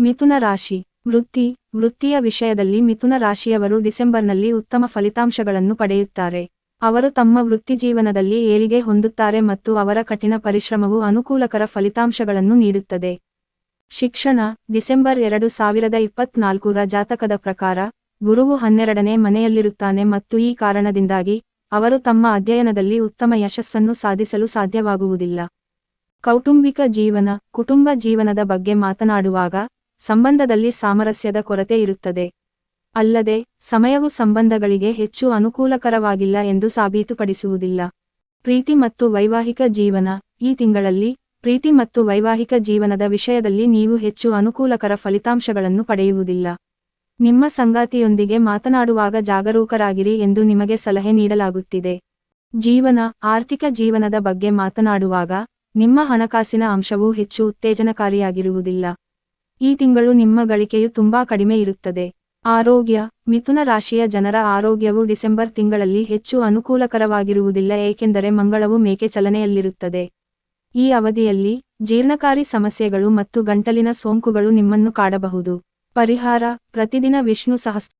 ಮಿಥುನ ರಾಶಿ. ವೃತ್ತಿ. ವೃತ್ತಿಯ ವಿಷಯದಲ್ಲಿ ಮಿಥುನ ರಾಶಿಯವರು ಡಿಸೆಂಬರ್ನಲ್ಲಿ ಉತ್ತಮ ಫಲಿತಾಂಶಗಳನ್ನು ಪಡೆಯುತ್ತಾರೆ. ಅವರು ತಮ್ಮ ವೃತ್ತಿ ಜೀವನದಲ್ಲಿ ಏಳಿಗೆ ಹೊಂದುತ್ತಾರೆ ಮತ್ತು ಅವರ ಕಠಿಣ ಪರಿಶ್ರಮವು ಅನುಕೂಲಕರ ಫಲಿತಾಂಶಗಳನ್ನು ನೀಡುತ್ತದೆ. ಶಿಕ್ಷಣ. ಡಿಸೆಂಬರ್ ಎರಡು ಸಾವಿರದ ಇಪ್ಪತ್ನಾಲ್ಕರ ಜಾತಕದ ಪ್ರಕಾರ, ಗುರುವು ಹನ್ನೆರಡನೇ ಮನೆಯಲ್ಲಿರುತ್ತಾನೆ ಮತ್ತು ಈ ಕಾರಣದಿಂದಾಗಿ, ಅವರು ತಮ್ಮ ಅಧ್ಯಯನದಲ್ಲಿ ಉತ್ತಮ ಯಶಸ್ಸನ್ನು ಸಾಧಿಸಲು ಸಾಧ್ಯವಾಗುವುದಿಲ್ಲ. ಕೌಟುಂಬಿಕ ಜೀವನ. ಕುಟುಂಬ ಜೀವನದ ಬಗ್ಗೆ ಮಾತನಾಡುವಾಗ ಸಂಬಂಧದಲ್ಲಿ ಸಾಮರಸ್ಯದ ಕೊರತೆ ಇರುತ್ತದೆ. ಅಲ್ಲದೆ, ಸಮಯವು ಸಂಬಂಧಗಳಿಗೆ ಹೆಚ್ಚು ಅನುಕೂಲಕರವಾಗಿಲ್ಲ ಎಂದು ಸಾಬೀತುಪಡಿಸುವುದಿಲ್ಲ. ಪ್ರೀತಿ ಮತ್ತು ವೈವಾಹಿಕ ಜೀವನ, ಈ ತಿಂಗಳಲ್ಲಿ, ಪ್ರೀತಿ ಮತ್ತು ವೈವಾಹಿಕ ಜೀವನದ ವಿಷಯದಲ್ಲಿ ನೀವು ಹೆಚ್ಚು ಅನುಕೂಲಕರ ಫಲಿತಾಂಶಗಳನ್ನು ಪಡೆಯುವುದಿಲ್ಲ. ನಿಮ್ಮ ಸಂಗಾತಿಯೊಂದಿಗೆ ಮಾತನಾಡುವಾಗ ಜಾಗರೂಕರಾಗಿರಿ ಎಂದು ನಿಮಗೆ ಸಲಹೆ ನೀಡಲಾಗುತ್ತಿದೆ. ಜೀವನ, ಆರ್ಥಿಕ ಜೀವನದ ಬಗ್ಗೆ ಮಾತನಾಡುವಾಗ, ನಿಮ್ಮ ಹಣಕಾಸಿನ ಅಂಶವು ಹೆಚ್ಚು ಉತ್ತೇಜನಕಾರಿಯಾಗಿರುವುದಿಲ್ಲ. ಈ ತಿಂಗಳು ನಿಮ್ಮ ಗಳಿಕೆಯು ತುಂಬಾ ಕಡಿಮೆ ಇರುತ್ತದೆ. ಆರೋಗ್ಯ, ಮಿಥುನ ರಾಶಿಯ ಜನರ ಆರೋಗ್ಯವು ಡಿಸೆಂಬರ್ ತಿಂಗಳಲ್ಲಿ ಹೆಚ್ಚು ಅನುಕೂಲಕರವಾಗಿರುವುದಿಲ್ಲ ಏಕೆಂದರೆ ಮಂಗಳವು ಮೇಕೆ ಚಲನೆಯಲ್ಲಿರುತ್ತದೆ. ಈ ಅವಧಿಯಲ್ಲಿ ಜೀರ್ಣಕಾರಿ ಸಮಸ್ಯೆಗಳು ಮತ್ತು ಗಂಟಲಿನ ಸೋಂಕುಗಳು ನಿಮ್ಮನ್ನು ಕಾಡಬಹುದು. ಪರಿಹಾರ, ಪ್ರತಿದಿನ ವಿಷ್ಣು ಸಹಸ್ರ